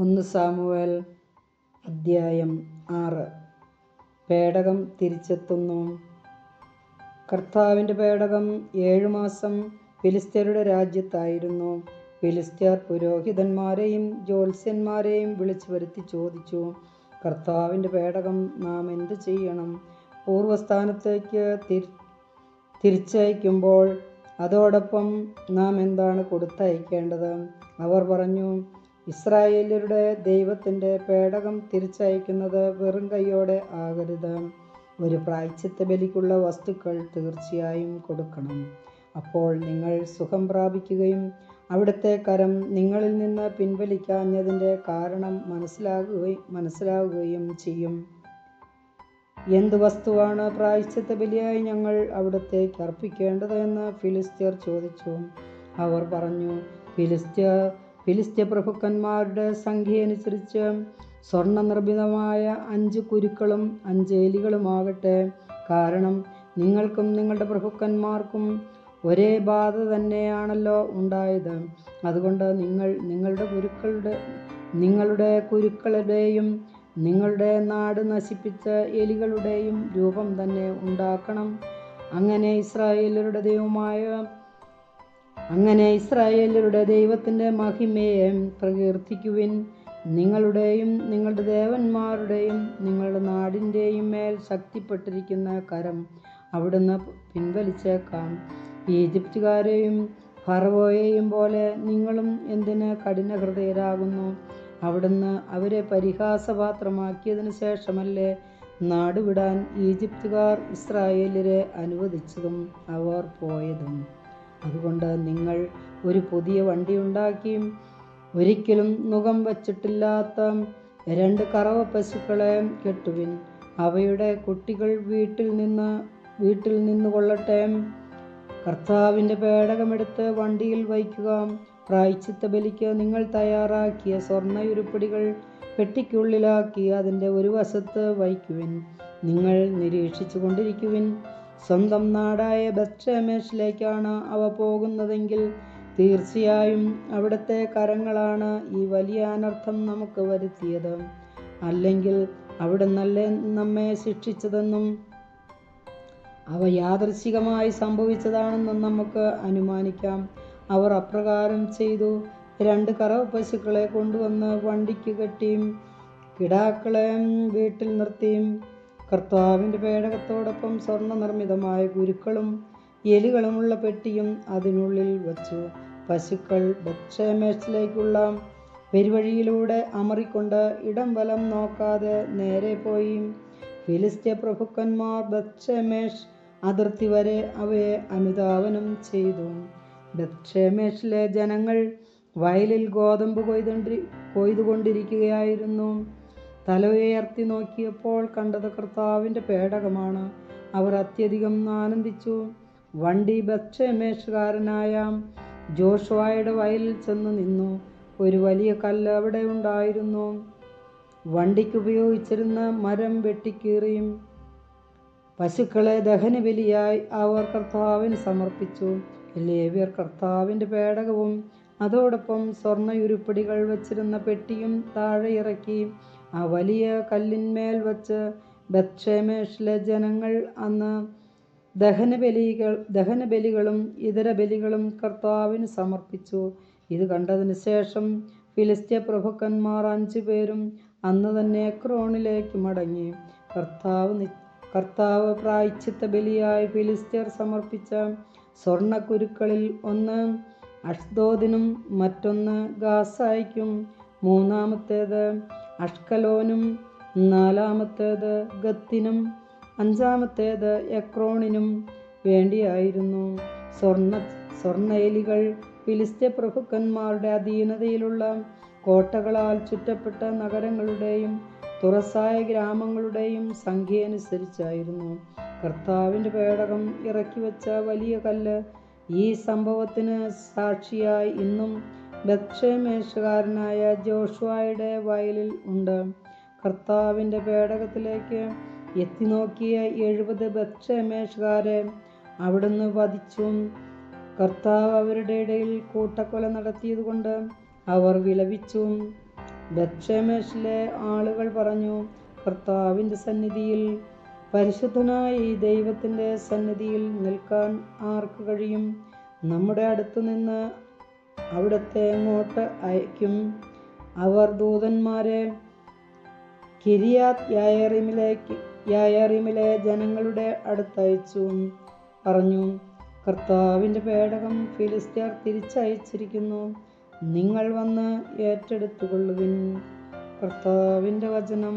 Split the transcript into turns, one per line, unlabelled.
ഒന്ന് സാമുവേൽ അദ്ധ്യായം ആറ്. പേടകം തിരിച്ചെത്തുന്നു. കർത്താവിന്റെ പേടകം ഏഴു മാസം ഫിലിസ്ത്യരുടെ രാജ്യത്തായിരുന്നു. ഫിലിസ്ത്യർ പുരോഹിതന്മാരെയും ജ്യോത്സ്യന്മാരെയും വിളിച്ചു വരുത്തി ചോദിച്ചു കർത്താവിന്റെ പേടകം നാം എന്ത് ചെയ്യണം? പൂർവസ്ഥാനത്തേക്ക് തിരി തിരിച്ചയക്കുമ്പോൾ അതോടൊപ്പം നാം എന്താണ് കൊടുത്തയക്കേണ്ടത്? അവർ പറഞ്ഞു ഇസ്രായേല്യരുടെ ദൈവത്തിന്റെ പേടകം തിരിച്ചയക്കുന്നത് വെറും കൈയോടെ ആകരുത്. ഒരു പ്രായച്ചിത്ത ബലിക്കുള്ള വസ്തുക്കൾ തീർച്ചയായും കൊടുക്കണം. അപ്പോൾ നിങ്ങൾ സുഖം പ്രാപിക്കുകയും അവിടുത്തെ കരം നിങ്ങളിൽ നിന്ന് പിൻവലിക്കാഞ്ഞതിന്റെ കാരണം മനസ്സിലാകുകയും മനസ്സിലാവുകയും ചെയ്യും. എന്ത് വസ്തുവാണ് പ്രായശ്ചിത്ത ബലിയായി ഞങ്ങൾ അവിടത്തേക്ക് അർപ്പിക്കേണ്ടത് എന്ന് ഫിലിസ്ത്യർ ചോദിച്ചു. അവർ പറഞ്ഞു ഫിലിസ്ത്യ ഫിലിസ്ത്യ പ്രഭുക്കന്മാരുടെ സംഖ്യയനുസരിച്ച് സ്വർണ നിർമ്മിതമായ അഞ്ച് കുരുക്കളും അഞ്ച് എലികളുമാകട്ടെ കാരണം നിങ്ങൾക്കും നിങ്ങളുടെ പ്രഭുക്കന്മാർക്കും ഒരേ ബാധ തന്നെയാണല്ലോ ഉണ്ടായത്. അതുകൊണ്ട് നിങ്ങൾ നിങ്ങളുടെ കുരുക്കളുടെ നിങ്ങളുടെ കുരുക്കളുടെയും നിങ്ങളുടെ നാട് നശിപ്പിച്ച എലികളുടെയും രൂപം തന്നെ ഉണ്ടാക്കണം. അങ്ങനെ ഇസ്രായേലരുടെ ദൈവമായ അങ്ങനെ ഇസ്രായേലരുടെ ദൈവത്തിന്റെ മഹിമയെ പ്രകീർത്തിക്കുവിൻ. നിങ്ങളുടെയും നിങ്ങളുടെ ദേവന്മാരുടെയും നിങ്ങളുടെ നാടിന്റെയും മേൽ ശക്തിപ്പെട്ടിരിക്കുന്ന കരം അവിടുന്ന് പിൻവലിച്ചേക്കാം. ഈജിപ്തുകാരെയും ഫറവോയെയും പോലെ നിങ്ങളും എന്തിന് കഠിനഹൃദയരാകുന്നു? അവിടുന്ന് അവരെ പരിഹാസപാത്രമാക്കിയതിനു ശേഷമല്ലേ നാടുവിടാൻ ഈജിപ്തുകാർ ഇസ്രായേലരെ അനുവദിച്ചതും അവർ പോയതും? അതുകൊണ്ട് നിങ്ങൾ ഒരു പുതിയ വണ്ടി ഉണ്ടാക്കി ഒരിക്കലും മുഖം വച്ചിട്ടില്ലാത്ത രണ്ട് കറവ പശുക്കളെ കെട്ടുവിൻ. അവയുടെ കുട്ടികൾ വീട്ടിൽ നിന്ന് വീട്ടിൽ നിന്ന് കൊള്ളട്ടെ. കർത്താവിന്റെ പേടകമെടുത്ത് വണ്ടിയിൽ വയ്ക്കുക. പ്രായച്ചിത്ത ബലിക്ക് നിങ്ങൾ തയ്യാറാക്കിയ സ്വർണയുരുപ്പടികൾ പെട്ടിക്കുള്ളിലാക്കി അതിന്റെ ഒരു വശത്ത് വയ്ക്കുവിൻ. നിങ്ങൾ നിരീക്ഷിച്ചു കൊണ്ടിരിക്കുവിൻ സ്വന്തം നാടായ ബത്ഷേമേഷിലേക്കാണ് അവ പോകുന്നതെങ്കിൽ തീർച്ചയായും അവിടുത്തെ കരങ്ങളാണ് ഈ വലിയ അനർത്ഥം നമുക്ക് വരുത്തിയത്. അല്ലെങ്കിൽ അവിടെ നല്ല നമ്മെ ശിക്ഷിച്ചതെന്നും അവ യാദൃശികമായി സംഭവിച്ചതാണെന്നും നമുക്ക് അനുമാനിക്കാം. അവർ അപ്രകാരം ചെയ്തു. രണ്ട് കറവ പശുക്കളെ കൊണ്ടുവന്ന് വണ്ടിക്ക് കെട്ടിയും കിടാക്കളെ വീട്ടിൽ നിർത്തിയും കർത്താവിന്റെ പേടകത്തോടൊപ്പം സ്വർണ നിർമ്മിതമായ ഗുരുക്കളും എലികളുമുള്ള പെട്ടിയും അതിനുള്ളിൽ വച്ചു. പശുക്കൾ ബത്ഷേമേഷിലേക്കുള്ള പെരുവഴിയിലൂടെ അമറിക്കൊണ്ട് ഇടം വലം നോക്കാതെ നേരെ പോയി. ഫിലിസ്ത്യ പ്രഭുക്കന്മാർ ബത്ഷേമേഷ് അതിർത്തി വരെ അവയെ അനുധാവനം ചെയ്തു. ബത്ഷേമേഷിലെ ജനങ്ങൾ വയലിൽ ഗോതമ്പ് കൊയ്തുകൊണ്ടിരിക്കുകയായിരുന്നു. തല ഉയർത്തി നോക്കിയപ്പോൾ കണ്ടത് കർത്താവിന്റെ പേടകമാണ്. അവർ അത്യധികം ആനന്ദിച്ചു. വണ്ടി ബക്ഷമേഷുകാരനായ ജോഷുവായുടെ വയലിൽ ചെന്ന് നിന്നു. ഒരു വലിയ കല്ല് അവിടെ ഉണ്ടായിരുന്നു. വണ്ടിക്ക് ഉപയോഗിച്ചിരുന്ന മരം വെട്ടിക്കീറിയും പശുക്കളെ ദഹനബലിയായി അവർ കർത്താവിന് സമർപ്പിച്ചു. ലേവ്യർ കർത്താവിന്റെ പേടകവും അതോടൊപ്പം സ്വർണയുരുപ്പടികൾ വച്ചിരുന്ന പെട്ടിയും താഴെ ഇറക്കി ആ വലിയ കല്ലിന്മേൽ വച്ച് ബത്ഷേമേഷിലെ ജനങ്ങൾ അന്ന് ദഹനബലികൾ ദഹനബലികളും ഇതര ബലികളും കർത്താവിന് സമർപ്പിച്ചു. ഇത് കണ്ടതിന് ശേഷം ഫിലിസ്ത്യ പ്രഭുക്കന്മാർ അഞ്ചു പേരും അന്ന് തന്നെ ക്രോണിലേക്ക് മടങ്ങി. കർത്താവ് കർത്താവ് പ്രായച്ചിത്ത ബലിയായി ഫിലിസ്ത്യർ സമർപ്പിച്ച സ്വർണക്കുരുക്കളിൽ ഒന്ന് അഷ്ദോദിനും മറ്റൊന്ന് ഗാസായിക്കും മൂന്നാമത്തേത് അഷ്കലോനും നാലാമത്തേത് ഗത്തിനും അഞ്ചാമത്തേത് എക്രോണിനും വേണ്ടിയായിരുന്നു. സ്വർണ സ്വർണേലികൾ ഫിലിസ്ത്യ പ്രഭുക്കന്മാരുടെ അധീനതയിലുള്ള കോട്ടകളാൽ ചുറ്റപ്പെട്ട നഗരങ്ങളുടെയും തുറസായ ഗ്രാമങ്ങളുടെയും സംഖ്യ അനുസരിച്ചായിരുന്നു കർത്താവിന്റെ പേടകം ഇറക്കി വെച്ച വലിയ കല്ല് ഈ സംഭവത്തിന് സാക്ഷിയായി ഇന്നും ബത്ഷേമേഷുകാരനായ ജോഷുവായുടെ വയലിൽ ഉണ്ട്. കർത്താവിന്റെ പേടകത്തിലേക്ക് എത്തി നോക്കിയ എഴുപത് ദക്ഷമേശകാരെ അവിടുന്ന് വധിച്ചു. കർത്താവ് അവരുടെ ഇടയിൽ കൂട്ടക്കൊല നടത്തിയതുകൊണ്ട് അവർ വിലപിച്ചു. ബത്ഷേമേഷിലെ ആളുകൾ പറഞ്ഞു കർത്താവിന്റെ സന്നിധിയിൽ പരിശുദ്ധനായ ഈ ദൈവത്തിന്റെ സന്നിധിയിൽ നിൽക്കാൻ ആർക്ക് കഴിയും? നമ്മുടെ അടുത്തു നിന്ന് അവിടത്തെ എങ്ങോട്ട് അയക്കും? അവർ ദൂതന്മാരെ കിരിയാത് യായറിമിലേക്ക് യായറിമിലെ ജനങ്ങളുടെ അടുത്തയച്ചു. പറഞ്ഞു കർത്താവിന്റെ പേടകം ഫിലിസ്തീർ തിരിച്ചയച്ചിരിക്കുന്നു. നിങ്ങൾ വന്ന് ഏറ്റെടുത്തുകൊള്ളുവിൻ. കർത്താവിന്റെ വചനം